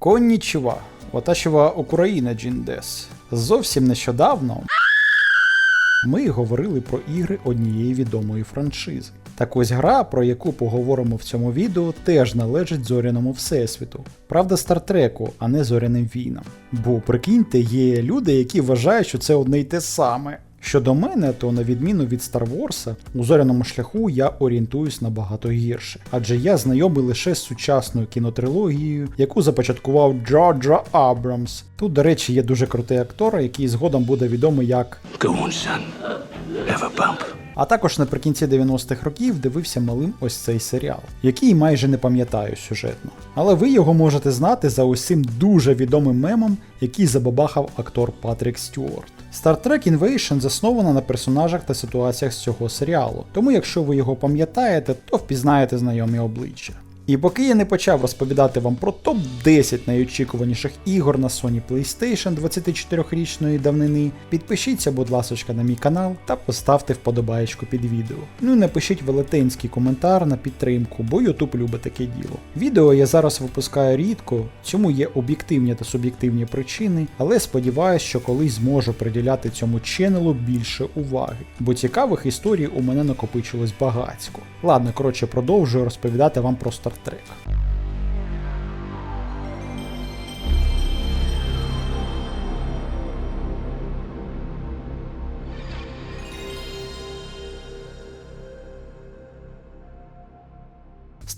Коннічева, Ваташева Україна Джіндес. Зовсім нещодавно ми говорили про ігри однієї відомої франшизи. Так ось гра, про яку поговоримо в цьому відео, теж належить зоряному всесвіту. Правда, стартреку, а не зоряним війнам. Бо прикиньте, є люди, які вважають, що це одне й те саме. Щодо мене, то на відміну від Star Wars, у зоряному шляху я орієнтуюсь набагато гірше, адже я знайомий лише з сучасною кінотрилогією, яку започаткував Джорджа Абрамс. Тут, до речі, є дуже крутий актор, який згодом буде відомий як. Have a bump. А також наприкінці 90-х років дивився малим ось цей серіал, який майже не пам'ятаю сюжетно. Але ви його можете знати за цим дуже відомим мемом, який забабахав актор Патрік Стюарт. Star Trek Invasion заснована на персонажах та ситуаціях з цього серіалу, тому якщо ви його пам'ятаєте, то впізнаєте знайомі обличчя. І поки я не почав розповідати вам про топ-10 найочікуваніших ігор на Sony PlayStation 24-річної давнини, підпишіться, будь ласка, на мій канал та поставте вподобаєчку під відео. Ну і напишіть велетенський коментар на підтримку, бо YouTube любить таке діло. Відео я зараз випускаю рідко, цьому є об'єктивні та суб'єктивні причини, але сподіваюся, що колись зможу приділяти цьому ченелу більше уваги, бо цікавих історій у мене накопичилось багацько. Ладно, коротше, продовжую розповідати вам про Star estreno.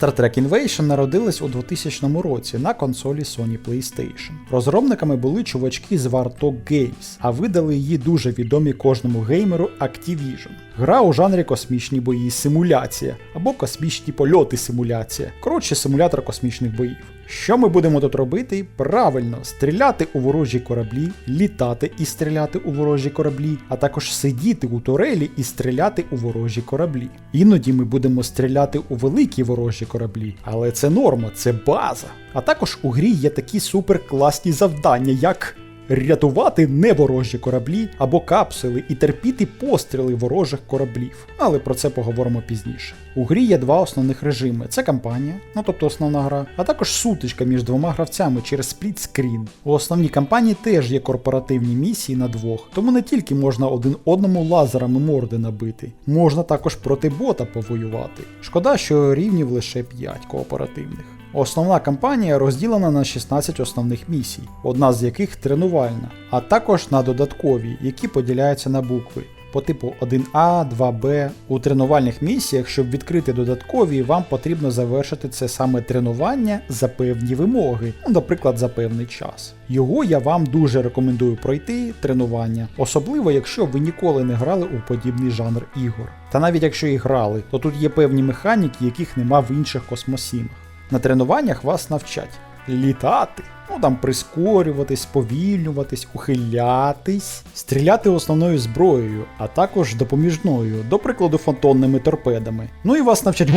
Star Trek Invasion народилась у 2000 році на консолі Sony PlayStation. Розробниками були чувачки з Warthog Games, а видали її дуже відомі кожному геймеру Activision. Гра у жанрі космічні бої симуляція або космічні польоти симуляція. Коротше, симулятор космічних боїв. Що ми будемо тут робити? Правильно, стріляти у ворожі кораблі, літати і стріляти у ворожі кораблі, а також сидіти у турелі і стріляти у ворожі кораблі. Іноді ми будемо стріляти у великі ворожі кораблі, але це норма, це база. А також у грі є такі суперкласні завдання, як рятувати неворожі кораблі або капсули і терпіти постріли ворожих кораблів. Але про це поговоримо пізніше. У грі є два основних режими: це кампанія, ну тобто основна гра, а також сутичка між двома гравцями через сплітскрін. У основній кампанії теж є корпоративні місії на двох, тому не тільки можна один одному лазерами морди набити, можна також проти бота повоювати. Шкода, що рівнів лише 5 кооперативних. Основна кампанія розділена на 16 основних місій, одна з яких тренувальна, а також на додаткові, які поділяються на букви. По типу 1А, 2Б. У тренувальних місіях, щоб відкрити додаткові, вам потрібно завершити це саме тренування за певні вимоги, ну, наприклад, за певний час. Його я вам дуже рекомендую пройти тренування, особливо якщо ви ніколи не грали у подібний жанр ігор. Та навіть якщо і грали, то тут є певні механіки, яких нема в інших космосімах. На тренуваннях вас навчать літати, ну там прискорюватись, повільнюватись, ухилятись, стріляти основною зброєю, а також допоміжною, до прикладу, фотонними торпедами. Ну і вас навчать.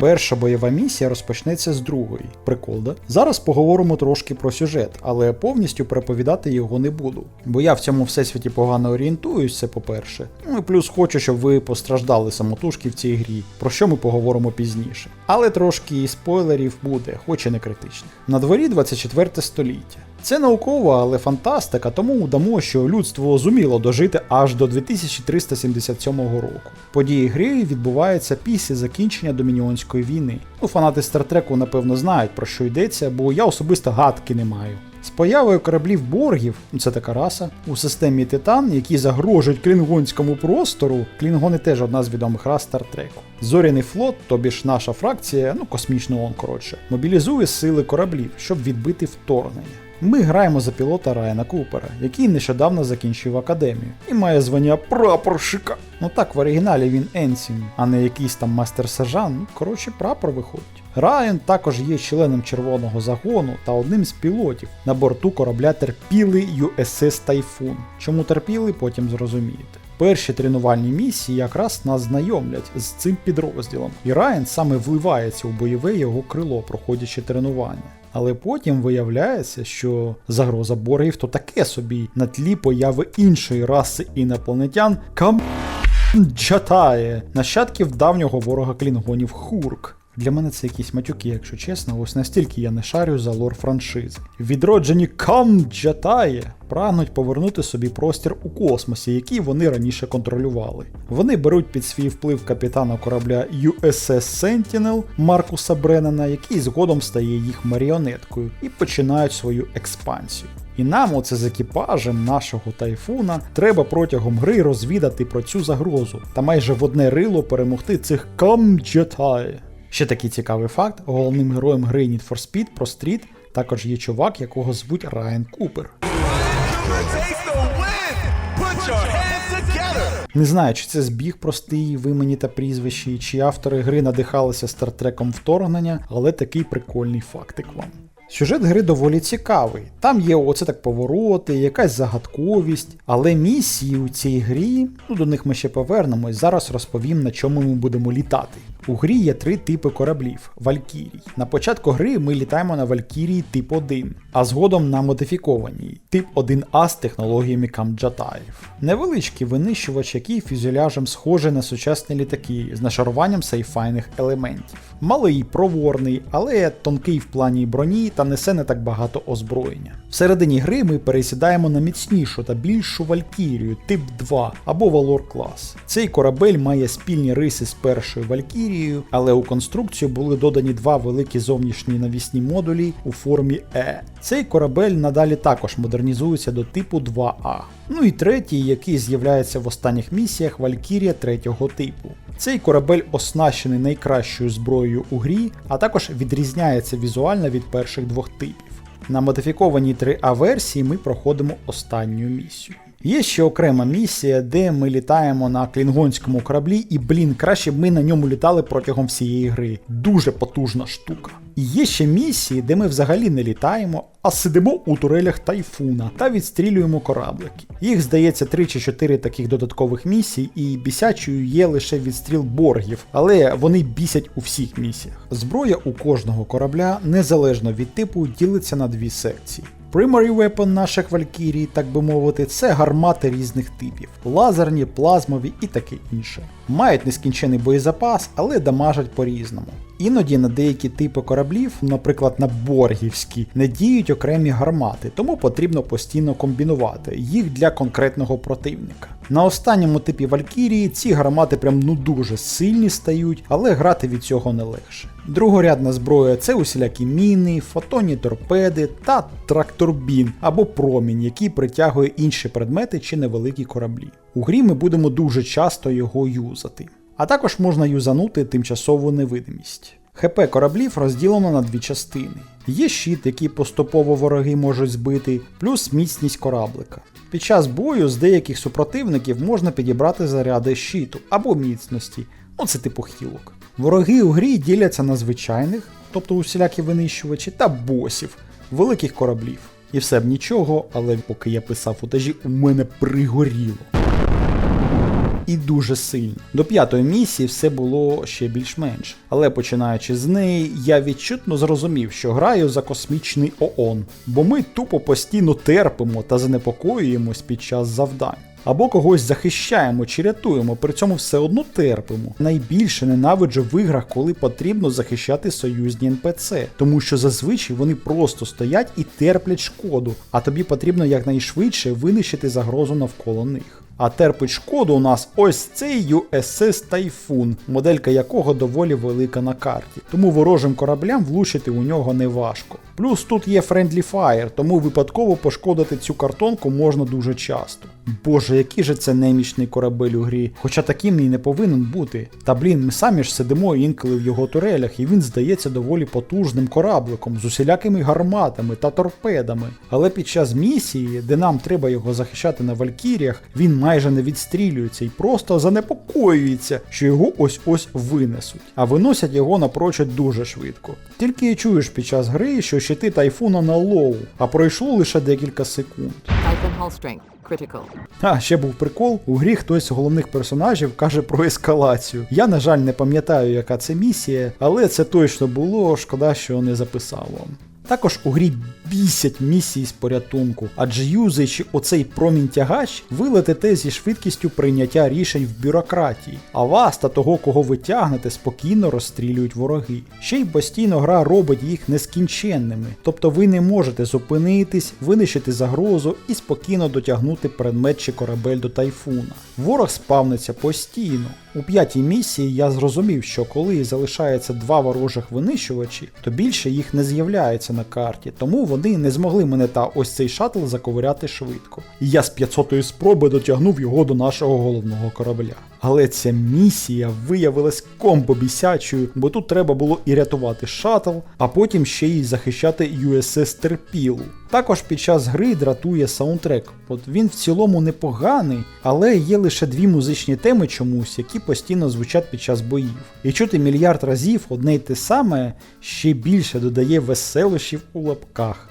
Перша бойова місія розпочнеться з другої. Прикол, да? Зараз поговоримо трошки про сюжет, але повністю переповідати його не буду. Бо я в цьому всесвіті погано орієнтуюсь, це по-перше. Ну і плюс хочу, щоб ви постраждали самотужки в цій грі, про що ми поговоримо пізніше. Але трошки спойлерів буде, хоч і не критичних. На дворі 24 століття. Це наукова, але фантастика, тому дамо, що людство зуміло дожити аж до 2377 року. Події гри відбуваються після закінчення Домініонської війни. Ну, фанати Стартреку, напевно, знають про що йдеться, бо я особисто гадки не маю. З появою кораблів боргів, ну це така раса, у системі Титан, які загрожують клінгонському простору, клінгони теж одна з відомих рас Стартреку. Зоряний флот, тобі ж наша фракція, ну космічний он коротше, мобілізує сили кораблів, щоб відбити вторгнення. Ми граємо за пілота Райана Купера, який нещодавно закінчив академію і має звання прапорщика. Ну так, в оригіналі він Енсін, а не якийсь там мастер-сержант, ну коротше, прапор виходить. Райан також є членом червоного загону та одним з пілотів на борту корабля терпіли USS Тайфун. Чому терпіли, потім зрозумієте. Перші тренувальні місії якраз нас знайомлять з цим підрозділом, і Райан саме вливається у бойове його крило, проходячи тренування. Але потім виявляється, що загроза боргів то таке собі на тлі появи іншої раси інопланетян Кам. Джатає, нащадків давнього ворога клінгонів Хурк. Для мене це якісь матюки, якщо чесно, ось настільки я не шарю за лор франшизи. Відроджені Камджатає прагнуть повернути собі простір у космосі, який вони раніше контролювали. Вони беруть під свій вплив капітана корабля USS Sentinel Маркуса Бреннана, який згодом стає їх маріонеткою, і починають свою експансію. І нам, оце з екіпажем нашого тайфуна, треба протягом гри розвідати про цю загрозу та майже в одне рило перемогти цих Камджатай. Ще такий цікавий факт: головним героєм гри Need for Speed про стріт також є чувак, якого звуть Райан Купер. Не знаю, чи це збіг простий в імені та прізвищі, чи автори гри надихалися стартреком вторгнення, але такий прикольний фактик вам. Сюжет гри доволі цікавий. Там є оце так повороти, якась загадковість, але місії у цій грі, ну до них ми ще повернемось, зараз розповім на чому ми будемо літати. У грі є три типи кораблів Валькірій. На початку гри ми літаємо на Валькірії тип 1, а згодом на модифікованій тип 1А з технологіями Камджатаїв. Невеличкий винищувач, який фюзеляжем схожий на сучасні літаки з нашаруванням сайфайних елементів. Малий, проворний, але тонкий в плані броні та несе не так багато озброєння. Всередині гри ми пересідаємо на міцнішу та більшу Валькірію тип 2 або Валор клас. Цей корабель має спільні риси з першою Валькірією, але у конструкцію були додані два великі зовнішні навісні модулі у формі Е. Цей корабель надалі також модернізується до типу 2А. Ну і третій, який з'являється в останніх місіях Валькірія третього типу. Цей корабель оснащений найкращою зброєю у грі, а також відрізняється візуально від перших двох типів. На модифікованій 3А версії ми проходимо останню місію. Є ще окрема місія, де ми літаємо на клінгонському кораблі, і блін, краще б ми на ньому літали протягом всієї гри. Дуже потужна штука. І є ще місії, де ми взагалі не літаємо, а сидимо у турелях тайфуна та відстрілюємо кораблики. Їх здається 3 чи 4 таких додаткових місій, і бісячою є лише відстріл боргів, але вони бісять у всіх місіях. Зброя у кожного корабля, незалежно від типу, ділиться на дві секції. Primary weapon наших валькірій, так би мовити, це гармати різних типів: лазерні, плазмові і таке інше. Мають нескінчений боєзапас, але дамажать по-різному. Іноді на деякі типи кораблів, наприклад на боргівські, не діють окремі гармати, тому потрібно постійно комбінувати їх для конкретного противника. На останньому типі Валькірії ці гармати прям ну дуже сильні стають, але грати від цього не легше. Другорядна зброя це усілякі міни, фотонні торпеди та трактурбін або промінь, який притягує інші предмети чи невеликі кораблі. У грі ми будемо дуже часто його юзати. А також можна юзанути тимчасову невидимість. ХП кораблів розділено на дві частини. Є щит, який поступово вороги можуть збити, плюс міцність кораблика. Під час бою з деяких супротивників можна підібрати заряди щиту або міцності, ну це типу хілок. Вороги у грі діляться на звичайних, тобто усілякі винищувачі, та босів, великих кораблів. І все б нічого, але поки я писав футажі, у мене пригоріло і дуже сильно. До п'ятої місії все було ще більш-менш. Але починаючи з неї, я відчутно зрозумів, що граю за космічний ООН, бо ми тупо постійно терпимо та занепокоюємось під час завдань. Або когось захищаємо чи рятуємо, при цьому все одно терпимо. Найбільше ненавиджу в іграх, коли потрібно захищати союзні НПЦ, тому що зазвичай вони просто стоять і терплять шкоду, а тобі потрібно якнайшвидше винищити загрозу навколо них. А терпить шкоду у нас ось цей USS Typhoon, моделька якого доволі велика на карті, тому ворожим кораблям влучити у нього не важко. Плюс тут є Friendly Fire, тому випадково пошкодити цю картонку можна дуже часто. Боже, який же це немічний корабель у грі, хоча таким і не повинен бути. Та блін, ми самі ж сидимо інколи в його турелях, і він здається доволі потужним корабликом з усілякими гарматами та торпедами. Але під час місії, де нам треба його захищати на Валькіріях, він майже не відстрілюється і просто занепокоюється, що його ось-ось винесуть, а виносять його напрочуд дуже швидко. Тільки і чуєш під час гри, що щити тайфуна на лоу, а пройшло лише декілька секунд. Critical. А, ще був прикол. У грі хтось з головних персонажів каже про ескалацію. Я, на жаль, не пам'ятаю, яка це місія, але це точно було, шкода, що не записав вам. Також у грі бісять місії з порятунку, адже юзаючи оцей промінь тягач, ви летите зі швидкістю прийняття рішень в бюрократії, а вас та того, кого ви тягнете, спокійно розстрілюють вороги. Ще й постійно гра робить їх нескінченними, тобто ви не можете зупинитись, винищити загрозу і спокійно дотягнути предмет чи корабель до тайфуна. Ворог спавниться постійно. У п'ятій місії я зрозумів, що коли залишається два ворожих винищувачі, то більше їх не з'являється на карті, тому вони не змогли мене та ось цей шатл заковиряти швидко. І я з 500-ї спроби дотягнув його до нашого головного корабля. Але ця місія виявилась комбо-бісячою, бо тут треба було і рятувати шатл, а потім ще й захищати USS Терпілу. Також під час гри дратує саундтрек. От він в цілому непоганий, але є лише дві музичні теми чомусь, які постійно звучать під час боїв. І чути мільярд разів одне й те саме ще більше додає веселощів у лапках.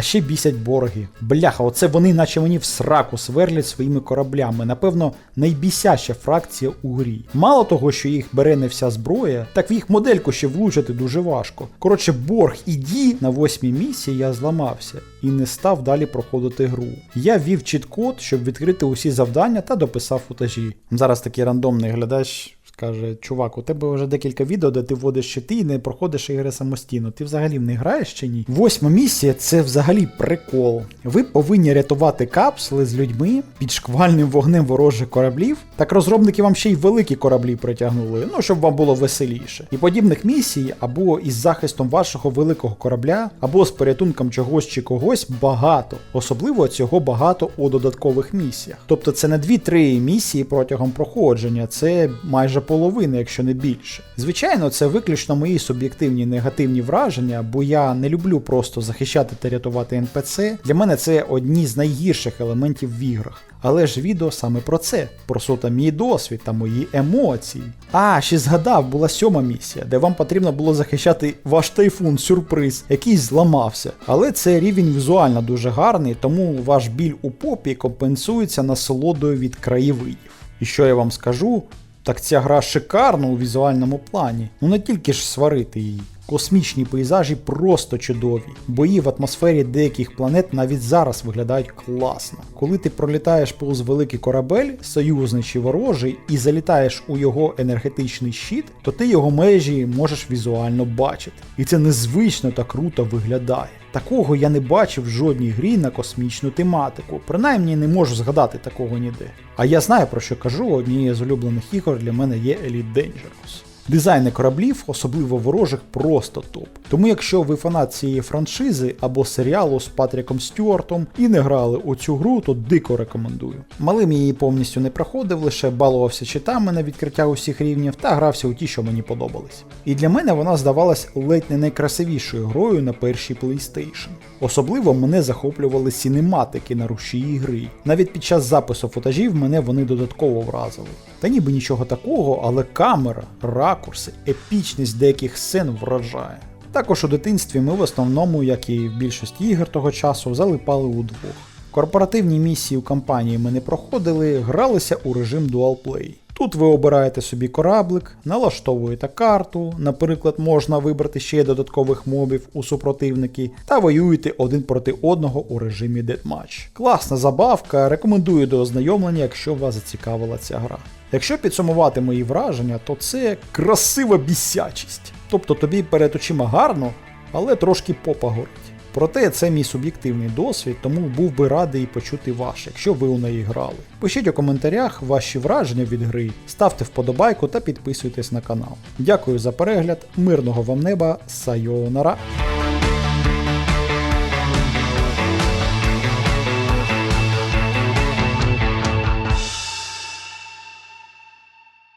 А ще бісять борги. Бляха, оце вони, наче мені в сраку сверлять своїми кораблями. Напевно, найбісяща фракція у грі. Мало того, що їх бере не вся зброя, так в їх модельку ще влучити дуже важко. Коротше, борг іді на восьмій місії я зламався і не став далі проходити гру. Я ввів чіт-код, щоб відкрити усі завдання та дописав футажі. Зараз такий рандомний глядач. Каже, чувак, у тебе вже декілька відео, де ти вводиш щити і не проходиш ігри самостійно. Ти взагалі в них граєш чи ні? Восьма місія це взагалі прикол. Ви повинні рятувати капсули з людьми під шквальним вогнем ворожих кораблів. Так розробники вам ще й великі кораблі притягнули, ну щоб вам було веселіше. І подібних місій або із захистом вашого великого корабля, або з порятунком чогось чи когось багато. Особливо цього багато у додаткових місіях. Тобто це не 2-3 місії протягом проходження, це майже половина, якщо не більше. Звичайно, це виключно мої суб'єктивні негативні враження, бо я не люблю просто захищати та рятувати НПЦ. Для мене це одні з найгірших елементів в іграх. Але ж відео саме про це, про суто мій досвід та мої емоції. А, ще згадав, була сьома місія, де вам потрібно було захищати ваш тайфун сюрприз, який зламався. Але це рівень візуально дуже гарний, тому ваш біль у попі компенсується насолодою від краєвидів. І що я вам скажу? Так ця гра шикарна у візуальному плані. Ну не тільки ж сварити її. Космічні пейзажі просто чудові. Бої в атмосфері деяких планет навіть зараз виглядають класно. Коли ти пролітаєш повз великий корабель, союзний чи ворожий, і залітаєш у його енергетичний щит, то ти його межі можеш візуально бачити. І це незвично та круто виглядає. Такого я не бачив в жодній грі на космічну тематику. Принаймні не можу згадати такого ніде. А я знаю про що кажу, однією з улюблених ігор для мене є Elite Dangerous. Дизайни кораблів, особливо ворожих, просто топ. Тому якщо ви фанат цієї франшизи або серіалу з Патріком Стюартом і не грали у цю гру, то дико рекомендую. Малим її повністю не проходив, лише балувався читами на відкриття усіх рівнів та грався у ті, що мені подобались. І для мене вона здавалась ледь не найкрасивішою грою на першій PlayStation. Особливо мене захоплювали сінематики на рушії гри. Навіть під час запису футажів мене вони додатково вразили. Та ніби нічого такого, але камера, ракурси, епічність деяких сцен вражає. Також у дитинстві ми в основному, як і в більшості ігор того часу, залипали удвох. Корпоративні місії у кампанії ми не проходили, гралися у режим Play. Тут ви обираєте собі кораблик, налаштовуєте карту, наприклад, можна вибрати ще додаткових мобів у супротивники, та воюєте один проти одного у режимі Deathmatch. Класна забавка, рекомендую до ознайомлення, якщо вас зацікавила ця гра. Якщо підсумувати мої враження, то це красива бісячість. Тобто тобі перед очима гарно, але трошки попа горить. Проте це мій суб'єктивний досвід, тому був би радий почути ваш, якщо ви у неї грали. Пишіть у коментарях ваші враження від гри, ставте вподобайку та підписуйтесь на канал. Дякую за перегляд, мирного вам неба, сайонара!